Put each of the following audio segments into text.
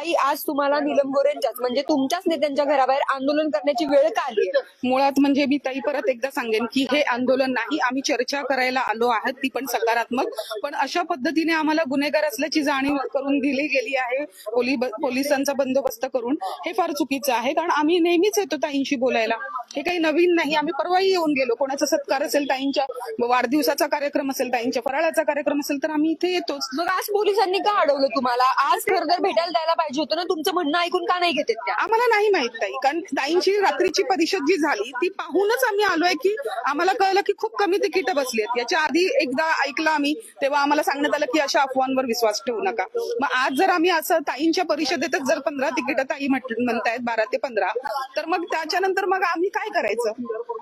ताई आज तुम्हाला नीलम गोरेंच्याच म्हणजे तुमच्याच नेत्यांच्या घराबाहेर आंदोलन करण्याची वेळ का आली मुळात म्हणजे मी ताई परत एकदा सांगेन की हे आंदोलन नाही आम्ही चर्चा करायला आलो आहोत ती पण सकारात्मक. पण अशा पद्धतीने आम्हाला गुन्हेगार असल्याची जाणीव करून दिली गेली आहे पोली पोलिसांचा बंदोबस्त करून. हे फार चुकीचं आहे कारण आम्ही नेहमीच येतो ताईंशी बोलायला. हे काही नवीन नाही आम्ही परवाही येऊन गेलो. कोणाचा सत्कार असेल ताईंच्या वाढदिवसाचा कार्यक्रम असेल ताईंच्या फराळाचा कार्यक्रम असेल तर आम्ही इथे येतोच. मग आज पोलिसांनी का अडवलं तुम्हाला? आज खरं भेटायला द्यायला पाहिजे. होतं ना? तुमचं म्हणणं ऐकून का नाही घेतात त्या? आम्हाला नाही माहीत ताई कारण ताईंची रात्रीची परिषद जी झाली ती पाहूनच आम्ही आलोय की आम्हाला कळलं की खूप कमी तिकीट बसली आहेत. याच्या आधी एकदा ऐकलं आम्ही तेव्हा आम्हाला सांगण्यात आलं की अशा अफवांवर विश्वास ठेवू नका. मग आज जर आम्ही असं ताईंच्या परिषदेतच जर पंधरा तिकीट ताई म्हट- म्हणतायत बारा ते पंधरा तर मग त्याच्यानंतर मग आम्ही काय करायचं?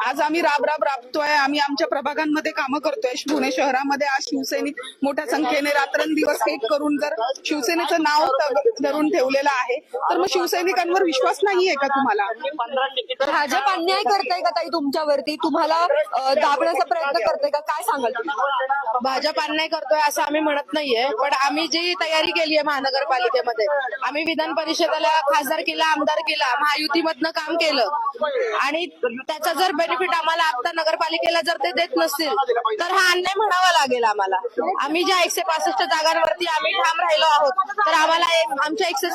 आज आम्ही राब राब राबतोय आम्ही आमच्या प्रभागांमध्ये कामं करतोय. पुणे शहरामध्ये आज शिवसैनिक मोठ्या संख्येने रात्रंदिवस एक करून जर शिवसेनेचं नाव त- धरून ठेवलेलं आहे. तर मग शिवसैनिकांवर विश्वास नाहीये का तुम्हाला? भाजप अन्याय करताय का ताई तुमच्यावरती? तुम्हाला दाबण्याचा प्रयत्न करताय का? काय सांगाल? भाजप अन्याय करतोय असं आम्ही म्हणत नाहीये पण आम्ही जी तयारी केली आहे महानगरपालिकेमध्ये आम्ही विधान परिषदेला खासदार केला आमदार केला महायुतीमधनं काम केलं. आणि त्याचा जर बेनिफिट आम्हाला आता नगरपालिकेला जर ते देत नसतील तर हा अन्याय म्हणावा लागेल आम्हाला. आम्ही ज्या एकशे पासष्ट जागांवरती आम्ही ठाम राहिलो आहोत तर आम्हाला आमच्या एकशे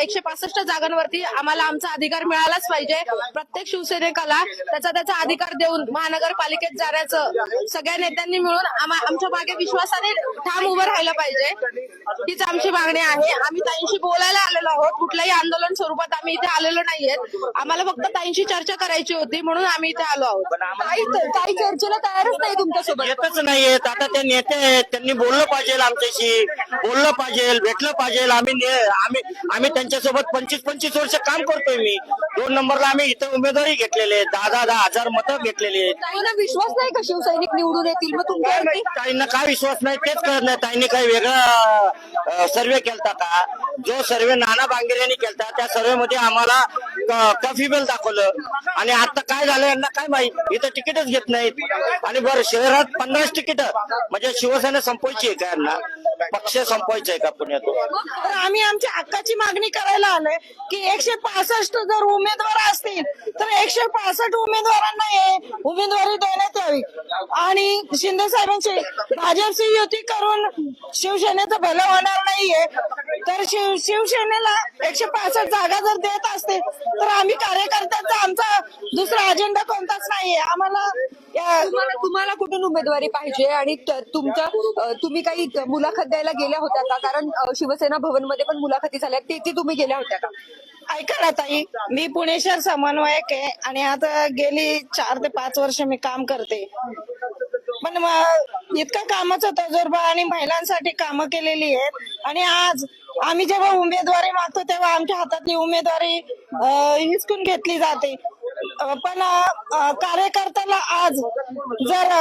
एकशे पासष्ट जागांवरती आम्हाला आमचा अधिकार मिळालाच पाहिजे. प्रत्येक शिवसैनिकाला त्याचा त्याचा अधिकार देऊन महानगरपालिकेत जाण्याचं सगळ्या नेत्यांनी मिळून आम्हा- आमच्या मागे विश्वासाने ठाम उभं राहिलं पाहिजे. हीच आमची मागणी आहे. आम्ही ताईंशी बोलायला आलेलो आहोत. कुठल्याही आंदोलन स्वरूपात आम्ही इथे आलेलो नाहीयेत. आम्हाला फक्त ताईंशी चर्चा करायची होती म्हणून आम्ही इथे आलो आहोत. ताई ताई चर्चेला तयारच नाही तुमच्यासोबत. येतच नाहीयेत. आता ते नेते आहेत. त्यांनी बोललं पाहिजे आमच्याशी. बोललं पाहिजे. भेटलं पाहिजे. आम्ही ने- आम्ही आम्ही त्यांच्यासोबत पंचवीस पंचवीस वर्ष काम करतोय मी. दोन नंबरला आम्ही इथं उमेदवारी घेतलेले आहेत दहा दहा दहा हजार मतं घेतलेली आहेत. ताईंना विश्वास नाही का शिवसैनिक निवडून येतील? मग तुमच्यावरती ताईंना काय विश्वास नाही तेच कळत नाही. ताईंनी काही वेगळा सर्वे केलता का? जो सर्वे नाना बांगेऱ्यांनी केलता त्या सर्वे मध्ये आम्हाला कॉफी बिल दाखवलं. आणि आता काय झालं यांना काय माहीत? इथं तिकीटच घेत नाहीत. आणि बरं शहरात पन्नास तिकीट. म्हणजे शिवसेना संपवायची आहे का यांना? पक्ष संपवायचा आहे का पुण्यातून? आम्ही आमच्या हक्काची मागणी करायला आलोय की एकशे पासष्ट जर उमेदवार असतील तर एकशे पासष्ट उमेदवारांना उमेदवारी देण्यात यावी. आणि शिंदे साहेबांची भाजपची युती करून शिवसेनेचं भलं होणार नाहीये. तर शिव शिवसेनेला एकशे पासष्ट जागा जर देत असतील तर आम्ही कार्यकर्त्यांचा आमचा दुसरा अजेंडा कोणताच नाहीये. आम्हाला तुम्हाला कुठून उमेदवारी पाहिजे? आणि तुमच्या तुम्ही काही मुलाखत द्यायला गेल्या होत्या का? कारण शिवसेना भवनमध्ये पण मुलाखत झाल्या? तिथे तुम्ही गेल्या होत्या का? ऐका ना ताई मी पुणे शहर समन्वयक आहे आणि आता गेली चार ते पाच वर्ष मी काम करते. पण इतका कामाचा तजुर्बा आणि महिलांसाठी कामं केलेली आहेत. आणि आज आम्ही जेव्हा उमेदवारी मागतो तेव्हा आमच्या हातातली उमेदवारी हिसकून घेतली जाते. पण कार्यकर्त्याला आज जर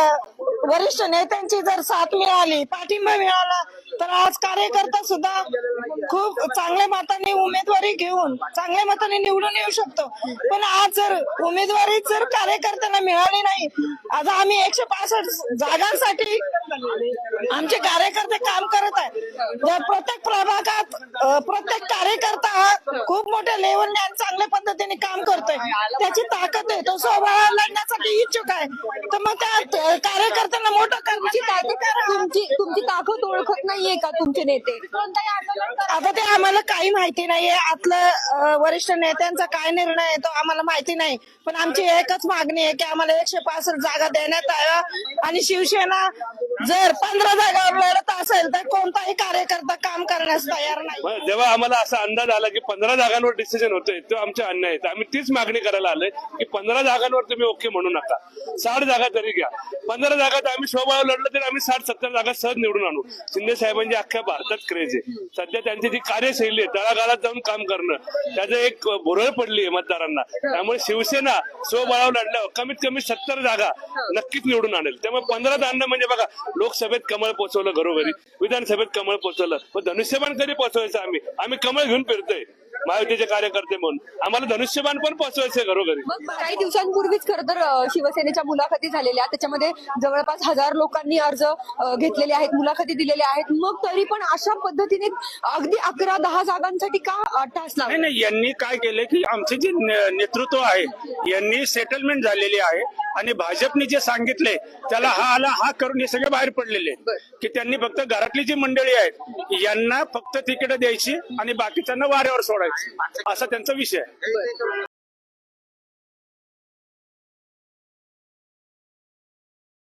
वरिष्ठ नेत्यांची जर साथ मिळाली पाठिंबा मिळाला तर आज कार्यकर्ता सुद्धा खूप चांगल्या मताने उमेदवारी घेऊन चांगल्या मताने निवडून येऊ शकतो. पण आज जर उमेदवारी जर कार्यकर्त्यांना मिळाली नाही आज आम्ही एकशे पासष्ट जागांसाठी आमचे कार्यकर्ते काम करत आहेत. तर प्रत्येक प्रभागात प्रत्येक कार्यकर्ता हा खूप मोठ्या लेवलने आणि चांगल्या पद्धतीने काम करतोय. त्याची ताकद आहे. तो स्वभाव लढण्यासाठी इच्छुक आहे. तर मग त्या कार्यकर्त्यांना मोठं करण्याची तुमची तुमची ताकद ओळखत नाही नाहीये का तुमचे नेते? आता ते आम्हाला काही माहिती नाहीये. आतलं अं, वरिष्ठ नेत्यांचा काय निर्णय आहे तो आम्हाला माहिती नाही. पण आमची एकच मागणी आहे की आम्हाला एकशे पासष्ट जागा देण्यात याव्या. आणि शिवसेना जर पंधरा जागावर लढत असेल तर कोणताही कार्यकर्ता काम करण्यास तयार नाही. जेव्हा आम्हाला असा अंदाज आला की पंधरा जागांवर डिसिजन होतोय तो आमच्या अन्याय आहे आम्ही तीच मागणी करायला आलोय की पंधरा जागांवर तुम्ही ओके म्हणू नका. साठ जागा तरी घ्या. पंधरा जागा आम्ही स्वभाव लढलो तर आम्ही साठ सत्तर जागा सहज निवडून आणू. शिंदे म्हणजे अख्ख्या भारतात क्रेज आहे. सध्या त्यांची जी कार्यशैली आहे तळागाळात जाऊन काम करणं त्याचं एक भुरळ पडली आहे मतदारांना. त्यामुळे शिवसेना स्वबळावर लढल्यावर कमीत कमी सत्तर जागा नक्कीच निवडून आणेल. त्यामुळे पंधरा आणणं म्हणजे बघा लोकसभेत कमळ पोचवलं घरोघरी विधानसभेत कमळ पोचवलं पण धनुष्यबाण कधी पोचवायचं आम्ही? आम्ही कमळ घेऊन फिरतोय. महायुतीचे कार्यकर्ते म्हणून. आम्हाला धनुष्यबाण पण पोहोचवायचं घरोघरी. मग काही दिवसांपूर्वीच खरं तर अ, शिवसेनेच्या मुलाखती झालेल्या त्याच्यामध्ये जवळपास हजार लोकांनी अर्ज अ, घेतलेले आहेत मुलाखती दिलेल्या आहेत. मग तरी पण अशा पद्धतीने अगदी अकरा दहा जागांसाठी का नाही लावला? नाही यांनी काय केलं की आमचे जे ने- नेतृत्व आहे यांनी सेटलमेंट झालेली आहे. आणि भाजपने जे सांगितले त्याला हा आला हा करून हे सगळे बाहेर पडलेले. की त्यांनी फक्त घरातली जी मंडळी आहेत यांना फक्त तिकीट द्यायची आणि बाकीच्यांना वाऱ्यावर सोडायची. असा त्यांचा विषय आहे.